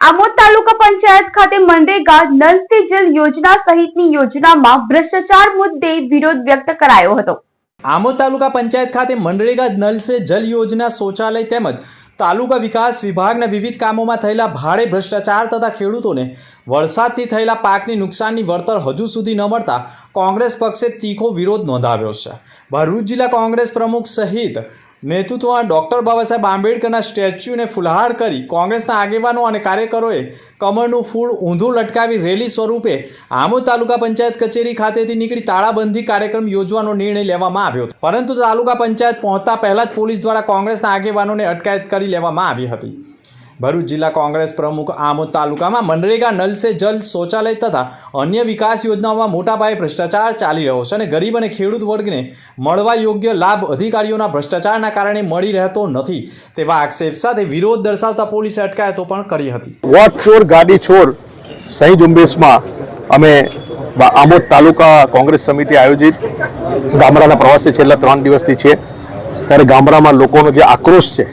આમોદ તાલુકા પંચાયત ખાતે મનરેગા નલ સે જલ યોજના સહિતની યોજનામાં ભ્રષ્ટાચાર મુદ્દે વિરોધ વ્યક્ત કરાયો હતો. આમોદ તાલુકા પંચાયત ખાતે મનરેગા નલ સે જલ યોજના શૌચાલય તેમજ તાલુકા વિકાસ વિભાગના વિવિધ કામોમાં થયેલા ભારે ભ્રષ્ટાચાર તથા ખેડૂતોને વરસાદથી થયેલા પાકની નુકસાનની વળતર હજુ સુધી ન મળતા કોંગ્રેસ પક્ષે તીખો વિરોધ નોંધાવ્યો છે. ભરૂચ જિલ્લા કોંગ્રેસ પ્રમુખ સહિત નેતૃત્વમાં ડૉક્ટર બાબા સાહેબ આંબેડકરના સ્ટેચ્યુને ફુલહાર કરી કોંગ્રેસના આગેવાનો અને કાર્યકરોએ કમળનું ફૂલ ઊંધું લટકાવી રેલી સ્વરૂપે આમોદ તાલુકા પંચાયત કચેરી ખાતેથી નીકળી તાળાબંધી કાર્યક્રમ યોજવાનો નિર્ણય લેવામાં આવ્યો હતો. પરંતુ તાલુકા પંચાયત પહોંચતા પહેલા જ પોલીસ દ્વારા કોંગ્રેસના આગેવાનોને અટકાયત કરી લેવામાં આવી હતી. ભરૂચ જિલ્લા કોંગ્રેસ પ્રમુખ આમોદ તાલુકામાં મનરેગા નલ સે જલ શૌચાલય તથા અન્ય વિકાસ યોજનાઓમાં મોટાપાયે ભ્રષ્ટાચાર ચાલી રહ્યો છે અને ગરીબ અને ખેડૂત વર્ગને મળવા યોગ્ય લાભ અધિકારીઓના ભ્રષ્ટાચારના કારણે મળી રહેતો નથી તેવા આક્ષેપ સાથે વિરોધ દર્શાવતા પોલીસે અટકાયતો પણ કરી હતી. વોટ ચોર ગાડી ચોર સહી ઝુંબેશમાં અમે આમોદ તાલુકા કોંગ્રેસ સમિતિ આયોજિત. ગામડાના પ્રવાસે છેલ્લા ત્રણ દિવસથી છે. ત્યારે ગામડામાં લોકોનો જે આક્રોશ છે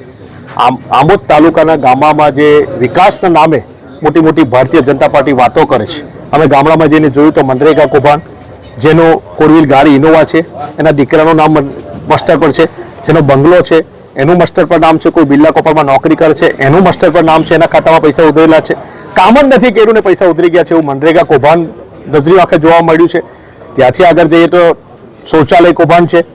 આમોદ તાલુકાના ગામડામાં જે વિકાસના નામે મોટી મોટી ભારતીય જનતા પાર્ટી વાતો કરે છે. અમે ગામડામાં જઈને જોયું તો મનરેગા કૌભાંડ, જેનો ફોર વ્હીલ ગાડી ઇનોવા છે, એના દીકરાનું નામ મસ્ટર પર છે, જેનો બંગલો છે, એનું મસ્ટર પર નામ છે, કોઈ બિરલા કોપરમાં નોકરી કરે છે, એનું મસ્ટર પર નામ છે, એના ખાતામાં પૈસા ઉધરેલા છે. કામ જ નથી કર્યું ને પૈસા ઉધરી ગયા છે એવું મનરેગા કૌભાંડ નજરી આંખે જોવા મળ્યું છે. ત્યાંથી આગળ જઈએ તો શૌચાલય કૌભાંડ છે.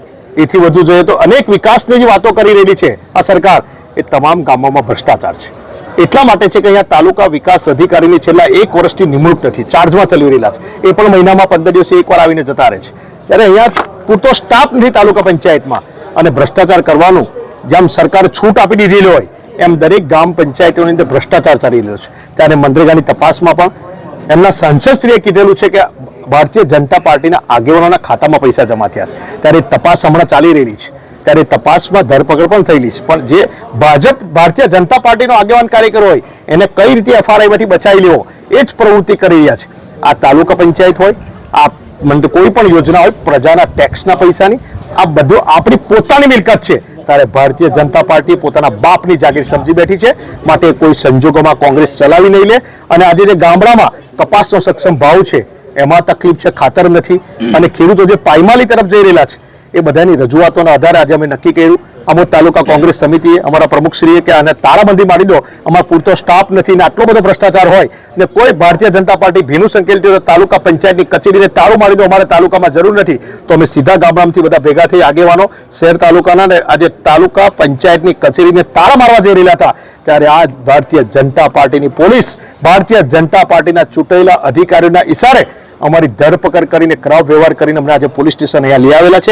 એથી વધુ જોઈએ તો અનેક વિકાસની જે વાતો કરી રહેલી છે આ સરકાર. એ તમામ ગામોમાં ભ્રષ્ટાચાર છે. એટલા માટે છે કે અહીંયા તાલુકા વિકાસ અધિકારીની છેલ્લા એક વર્ષથી નિમણૂક નથી. ચાર્જમાં ચલાવી રહેલા છે. એ પણ મહિનામાં પંદર દિવસે એકવાર આવીને જતા રહે છે. ત્યારે અહીંયા પૂરતો સ્ટાફ નથી તાલુકા પંચાયતમાં. અને ભ્રષ્ટાચાર કરવાનું જેમ સરકારે છૂટ આપી દીધેલી હોય, એમ દરેક ગામ પંચાયતોની અંદર ભ્રષ્ટાચાર ચાલી રહ્યો છે. ત્યારે મનરેગાની તપાસમાં પણ એમના સાંસદશ્રીએ કીધેલું છે કે ભારતીય જનતા પાર્ટીના આગેવાનોના ખાતામાં પૈસા જમા થયા છે. ત્યારે તપાસ હમણાં ચાલી રહેલી છે. ત્યારે તપાસમાં ધરપકડ પણ થયેલી છે. પણ જે ભાજપ, ભારતીય જનતા પાર્ટીનો આગેવાન કાર્યકર હોય, એને કઈ રીતે એફઆરઆઈમાંથી બચાવી લેવો, એ જ પ્રવૃત્તિ કરી રહ્યા છે. આ તાલુકા પંચાયત હોય, આ કોઈ પણ યોજના હોય, પ્રજાના ટેક્સના પૈસાની, આ બધું આપણી પોતાની મિલકત છે. ત્યારે ભારતીય જનતા પાર્ટી પોતાના બાપની જાગીર સમજી બેઠી છે. માટે કોઈ સંજોગોમાં કોંગ્રેસ ચલાવી નહીં લે. અને આજે જે ગામડામાં કપાસનો સક્ષમ ભાવ છે, એમાં તકલીફ છે, ખાતર નથી. અને ખેડૂતો જે પાયમાલી તરફ જઈ રહેલા છે એ બધાની રજૂઆતોના આધારે આજે અમે નક્કી કર્યું. અમુક તાલુકા કોંગ્રેસ સમિતિએ અમારા પ્રમુખશ્રીએ કે આને તાળાબંધી મારી દો. અમારો પૂરતો સ્ટાફ નથી ને આટલો બધો ભ્રષ્ટાચાર હોય ને કોઈ ભારતીય જનતા પાર્ટી ભીનું સંકેલ તાલુકા પંચાયતની કચેરીને તાળું મારી દો, અમારે તાલુકામાં જરૂર નથી. તો અમે સીધા ગામડામાંથી બધા ભેગા થઈ આગેવાનો, શહેર તાલુકાના ને આજે તાલુકા પંચાયતની કચેરીને તાળા મારવા જઈ રહેલા હતા. ત્યારે આ ભારતીય જનતા પાર્ટીની પોલીસ, ભારતીય જનતા પાર્ટીના ચૂંટાયેલા અધિકારીઓના ઈશારે અમારી ધરપકડ કરીને ખરાબ વ્યવહાર કરીને અમને આજે પોલીસ સ્ટેશન અહીંયા લઈ આવેલા છે.